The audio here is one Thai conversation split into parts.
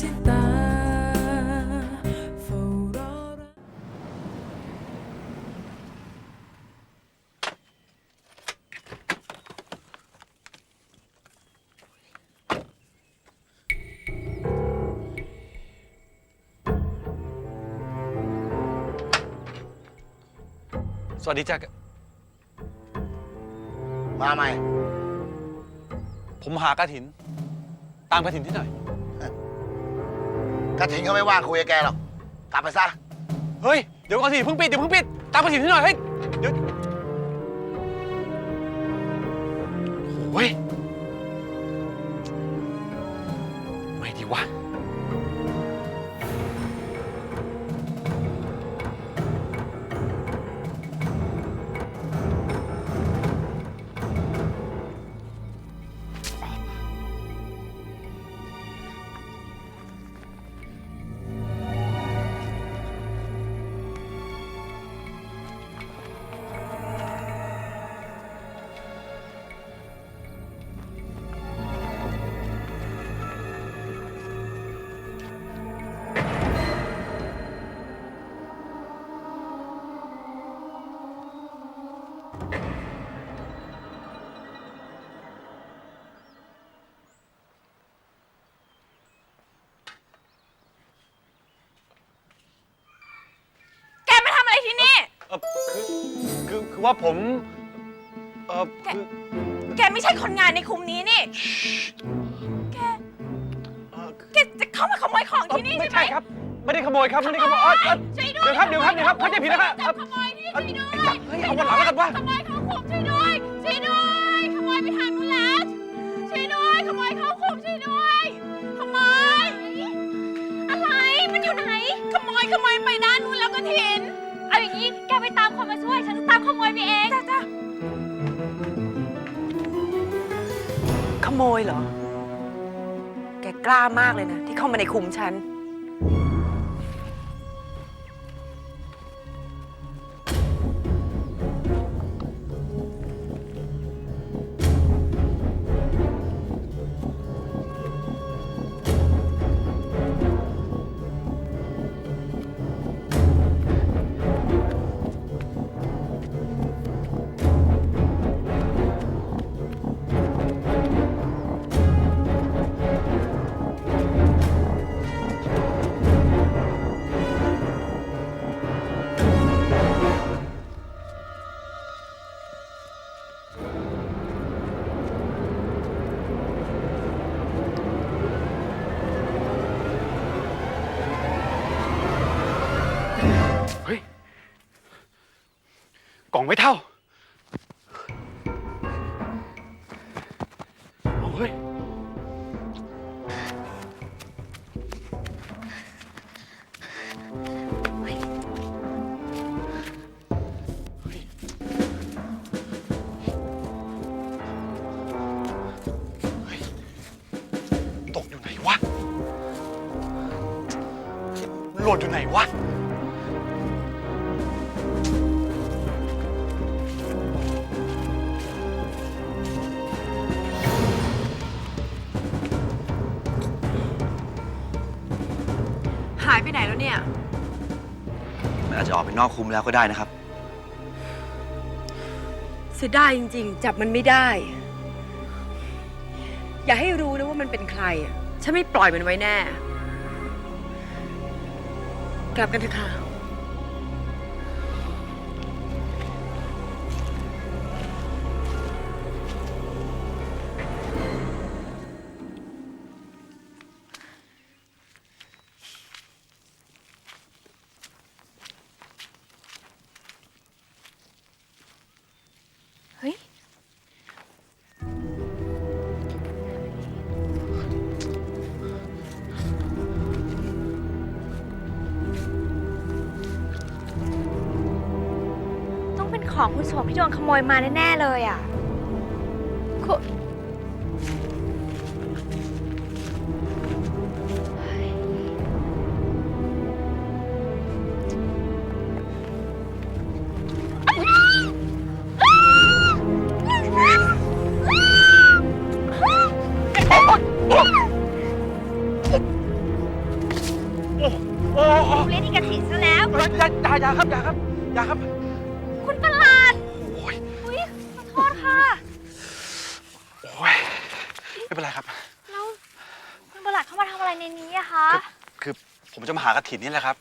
ที่ตาเฝ้ารอรักสวัสดีจ้ะมาใหม่ ผมหากระถิน ตามกระถินที่หน่อย กระถินเขาไม่ว่างคุยกับแกหรอก กลับไปซะ เฮ้ย เดี๋ยวกระถิเพิ่งปิด เดี๋ยวเพิ่งปิด ตามกระถินที่หน่อย เฮ้ย เดี๋ยวโอ้ยไม่ดีวะ ว่าผมเออคือแกไม่ใช่คนงานในคุมนี้นี่ แก เออคือแกจะเข้ามาขโมยของเอ่อที่นี่ไม่ใช่ไหมใช่ครับ ไม่ได้ขโมยครับไม่ได้ขโมยเออเออช่วยด้วยเดี๋ยวครับเดี๋ยวครับเดี๋ยวครับเข้าใจผิดนะครับจัเอ่อบขโมยที่เอ่อช่วยด้วยไอ้จักรเฮ้ยเอาวันหลังแล้วกันวะ ขโมยเข้าคุมช่วยด้วย ช่วยด้วย ขโมยไปทางนู้นแล้ว ช่วยด้วย ขโมยเข้าคุมช่วยด้วย ขโมย อะไร มันอยู่ไหน ขโมย ขโมยไปด้ เอาอย่างนี้แกไปตามคนมาช่วย ฉันจะตามขโมยไปเองจ้าจ้าขโมยเหรอ แกกล้ามากเลยนะ ที่เข้ามาในคุมฉัน องไม่เท่าเอาเฮ้ยเฮ้ยเฮ้ยตกอยู่ไหนวะหล่นอยู่ไหนวะ มันอาจจะออกไปนอกคุมแล้วก็ได้นะครับ เสียดายจริง ๆ จับมันไม่ได้ อย่าให้รู้นะว่ามันเป็นใครอะฉันไม่ปล่อยมันไว้แน่ กลับกันเถอะค่ะ ของคุณโสมที่โดนขโมยมาแน่ๆเลยอะคุณโอ้โอ้เล่นนี่กระถิ่นซะแล้วอย่าอย่าอย่าครับอย่าครับอย่าครับ คุณประหลาดโอ้ยอุ้ยขอโทษค่ะ โอ้ยไม่เป็นไรครับ แล้วคุณประหลาดเข้ามาทำอะไรในนี้อะคะคือผมจะมาหากระถินนี่แหละครับ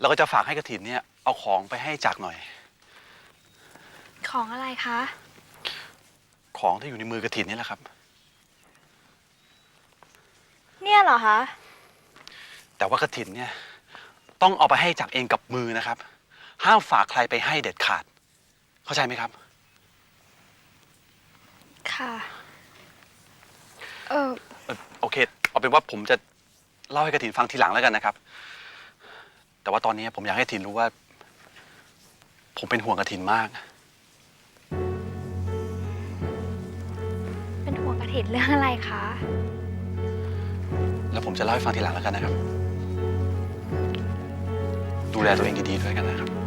แล้วก็จะฝากให้กระถินเนี่ยเอาของไปให้จักรหน่อย ของอะไรคะ ของที่อยู่ในมือกระถินนี่แหละครับ เนี่ยเหรอคะ แต่ว่ากระถินเนี่ยต้องเอาไปให้จักรเองกับมือนะครับ ห้ามฝากใครไปให้เด็ดขาด เข้าใจไหมครับ ค่ะ เออ เอ่อโอเค เอาเป็นว่าผมจะเล่าให้กระถินฟังทีหลังแล้วกันนะครับ แต่ว่าตอนนี้ผมอยากให้กระถินรู้ว่า ผมเป็นห่วงกระถินมาก เป็นห่วงกระถิ่นเรื่องอะไรคะ แล้วผมจะเล่าให้ฟังทีหลังแล้วกันนะครับ ดูแลตัวเองดีๆด้วยกันนะครับ